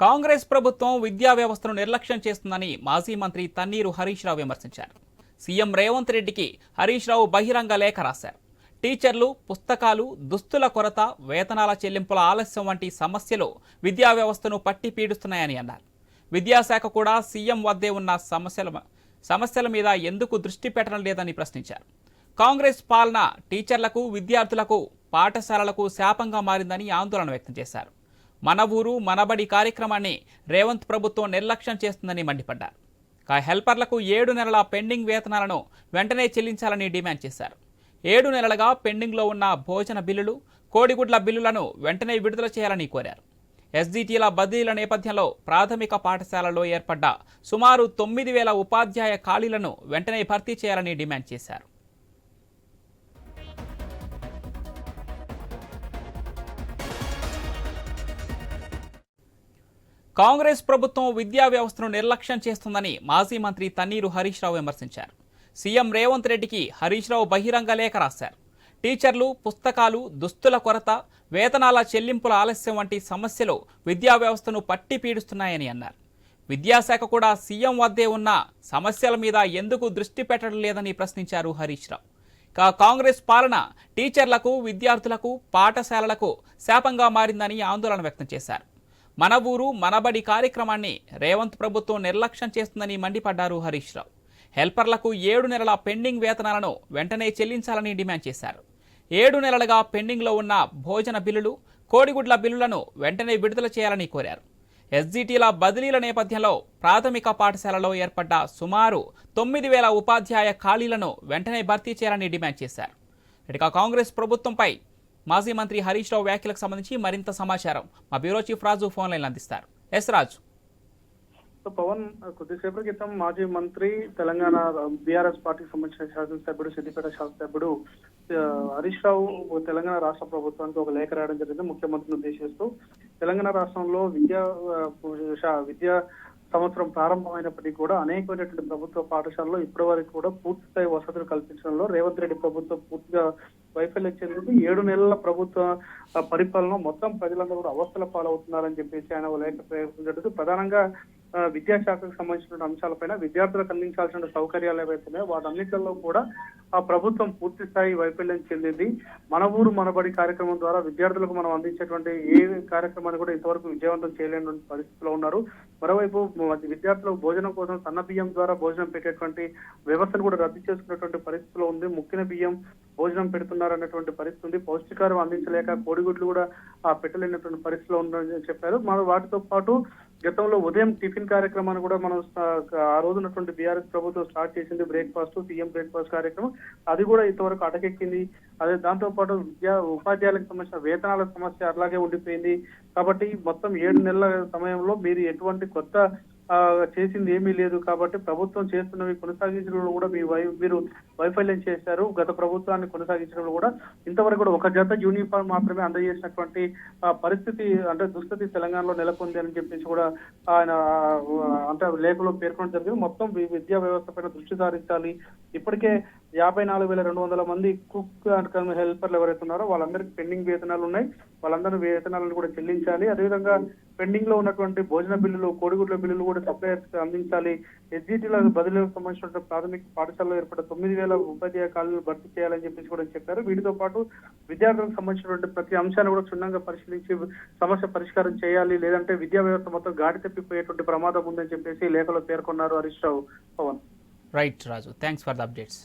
కాంగ్రెస్ ప్రభుత్వం విద్యా వ్యవస్థను నిర్లక్ష్యం చేస్తుందని మాజీ మంత్రి తన్నీరు హరీష్ రావు విమర్శించారు. సీఎం రేవంత్ రెడ్డికి హరీష్ రావు బహిరంగ లేఖ రాశారు. టీచర్లు పుస్తకాలు దుస్తుల కొరత వేతనాల చెల్లింపుల ఆలస్యం వంటి సమస్యలు విద్యా వ్యవస్థను పట్టి పీడిస్తున్నాయని అన్నారు. విద్యాశాఖ కూడా సీఎం వద్దే ఉన్న సమస్యల సమస్యల మీద ఎందుకు దృష్టి పెట్టడం లేదని ప్రశ్నించారు. కాంగ్రెస్ పాలన టీచర్లకు విద్యార్థులకు పాఠశాలలకు శాపంగా మారిందని ఆందోళన వ్యక్తం చేశారు. మన ఊరు మనబడి కార్యక్రమాన్ని రేవంత్ ప్రభుత్వం నిర్లక్ష్యం చేస్తుందని మండిపడ్డారు. కా హెల్పర్లకు ఏడు నెలల పెండింగ్ వేతనాలను వెంటనే చెల్లించాలని డిమాండ్ చేశారు. ఏడు నెలలుగా పెండింగ్లో ఉన్న భోజన బిల్లులు కోడిగుడ్ల బిల్లులను వెంటనే విడుదల చేయాలని కోరారు. ఎస్డిటీల బదిలీల నేపథ్యంలో ప్రాథమిక పాఠశాలలో ఏర్పడ్డ సుమారు తొమ్మిది వేల ఉపాధ్యాయ ఖాళీలను వెంటనే భర్తీ చేయాలని డిమాండ్ చేశారు. కాంగ్రెస్ ప్రభుత్వం విద్యా వ్యవస్థను నిర్లక్ష్యం చేస్తుందని మాజీ మంత్రి తన్నీరు హరీష్ రావు విమర్శించారు. సీఎం రేవంత్ రెడ్డికి హరీష్ రావు బహిరంగ లేఖ రాశారు. టీచర్లు పుస్తకాలు దుస్తుల కొరత వేతనాల చెల్లింపుల ఆలస్యం వంటి సమస్యలు విద్యా వ్యవస్థను పట్టి పీడిస్తున్నాయని అన్నారు. విద్యాశాఖ కూడా సీఎం వద్దే ఉన్న సమస్యల మీద ఎందుకు దృష్టి పెట్టడం లేదని ప్రశ్నించారు హరీష్ రావు కా కాంగ్రెస్ పాలన టీచర్లకు విద్యార్థులకు పాఠశాలలకు శాపంగా మారిందని ఆందోళన వ్యక్తం చేశారు. మన ఊరు మనబడి కార్యక్రమాన్ని రేవంత్ ప్రభుత్వం నిర్లక్ష్యం చేస్తుందని మండిపడ్డారు హరీష్ రావు. హెల్పర్లకు ఏడు నెలల పెండింగ్ వేతనాలను వెంటనే చెల్లించాలని డిమాండ్ చేశారు. ఏడు నెలలుగా పెండింగ్లో ఉన్న భోజన బిల్లులు కోడిగుడ్ల బిల్లులను వెంటనే విడుదల చేయాలని కోరారు. ఎస్జిటీల బదిలీల నేపథ్యంలో ప్రాథమిక పాఠశాలలో ఏర్పడ్డ సుమారు తొమ్మిది వేల ఉపాధ్యాయ ఖాళీలను వెంటనే భర్తీ చేయాలని డిమాండ్ చేశారు. ఇక కాంగ్రెస్ ప్రభుత్వంపై మాజీ మంత్రి హరీష్ రావు వ్యాఖ్యలకు సంబంధించి మరింత సమాచారం. మా bureau chief Raju phone line అందిస్తారు. ఎస్ రాజు. పవన్ కొద్దిసేపటి క్రితం మాజీ మంత్రి తెలంగాణ బీఆర్ఎస్ పార్టీకి సంబంధించిన శాసనసభ్యుడు సిద్దిపేట శాసనసభ్యుడు హరీష్ రావు తెలంగాణ రాష్ట్ర ప్రభుత్వానికి ఒక లేఖ రాయడం జరిగింది. ముఖ్యమంత్రిని ఉద్దేశిస్తూ తెలంగాణ రాష్ట్రంలో విద్యా శా- విద్యా సంవత్సరం ప్రారంభమైనప్పటికీ కూడా అనేకమైనటువంటి ప్రభుత్వ పాఠశాలలో ఇప్పటి వరకు కూడా పూర్తి స్థాయి వసతులు కల్పించడంలో రేవంత్ రెడ్డి ప్రభుత్వం పూర్తిగా వైఫల్యం చెందింది ఏడు నెలల ప్రభుత్వ ఆ, పరిపాలన మొత్తం ప్రజలందరూ కూడా అవస్థల పాలవుతున్నారని చెప్పేసి ఆయన ఓ లేఖ ప్రయోగించడం ప్రధానంగా విద్యాశాఖకు సంబంధించిన అంశాలపైన విద్యార్థులకు అందించాల్సిన సౌకర్యాలు ఏవైతున్నాయో వాటన్నిటిలో కూడా ఆ ప్రభుత్వం పూర్తి స్థాయి వైఫల్యం చెందింది. మన ఊరు మనబడి కార్యక్రమం ద్వారా విద్యార్థులకు మనం అందించేటువంటి ఏ కార్యక్రమాన్ని కూడా ఇంతవరకు విజయవంతం చేయలేని పరిస్థితిలో ఉన్నారు. మరోవైపు విద్యార్థులకు భోజనం కోసం సన్న బియ్యం ద్వారా భోజనం పెట్టేటువంటి వ్యవస్థను కూడా రద్దు చేసుకున్నటువంటి పరిస్థితిలో ఉంది. ముక్కిన బియ్యం భోజనం పెడుతున్నారు అన్నటువంటి పరిస్థితి ఉంది. పౌష్టికారం అందించలేక కోడిగుడ్లు కూడా ఆ పెట్టలేనటువంటి పరిస్థితిలో ఉందని చెప్పారు. మన వాటితో పాటు గతంలో ఉదయం టిఫిన్ కార్యక్రమాన్ని కూడా మనం ఆ, రోజునటువంటి బీఆర్ఎస్ ప్రభుత్వం స్టార్ట్ చేసింది బ్రేక్ఫాస్ట్ సీఎం బ్రేక్ఫాస్ట్ కార్యక్రమం. అది కూడా ఇంతవరకు అటకెక్కింది. అదే దాంతో పాటు విద్యా ఉపాధ్యాయులకు సంబంధించిన వేతనాల సమస్య అలాగే ఉండిపోయింది. కాబట్టి మొత్తం ఏడు నెలల సమయంలో మీరు ఎటువంటి కొత్త చేసింది ఏమీ లేదు కాబట్టి ప్రభుత్వం చేస్తున్నవి కొనసాగించడంలో కూడా మీ వై మీరు వైఫల్యం చేశారు. గత ప్రభుత్వాన్ని కొనసాగించడంలో కూడా ఇంతవరకు కూడా ఒక జత యూనిఫామ్ మాత్రమే అందజేసినటువంటి పరిస్థితి అంటే దుస్థితి తెలంగాణలో నెలకొంది అని చెప్పేసి కూడా ఆయన అంటే లేఖలో పేర్కొనడం జరిగింది. మొత్తం విద్యా వ్యవస్థ పైన దృష్టి సారించాలి. ఇప్పటికే యాభై నాలుగు వేల రెండు వందల మంది కుక్ అండ్ హెల్పర్లు ఎవరైతే ఉన్నారో వాళ్ళందరికీ పెండింగ్ వేతనాలు ఉన్నాయి. వాళ్ళందరి వేతనాలను కూడా చెల్లించాలి. అదేవిధంగా పెండింగ్లో ఉన్నటువంటి భోజన బిల్లులు కోడిగుడ్ల బిల్లులు కూడా సప్లయర్స్ అందించాలి. ఎస్జిటీల బదిలీలకు సంబంధించిన ప్రాథమిక పాఠశాలలో ఏర్పడిన తొమ్మిది వేల ఉపాధ్యాయ ఖాళీలు భర్తీ చేయాలని చెప్పేసి కూడా చెప్పారు. వీటితో పాటు విద్యార్థులకు సంబంధించినటువంటి ప్రతి అంశాన్ని కూడా క్షుణ్ణంగా పరిశీలించి సమస్య పరిష్కారం చేయాలి. లేదంటే విద్యా వ్యవస్థ మొత్తం గాడి తప్పిపోయేటువంటి ప్రమాదం ఉందని చెప్పేసి లేఖలో పేర్కొన్నారు Harish Rao Pavan. Right Raju thanks for the updates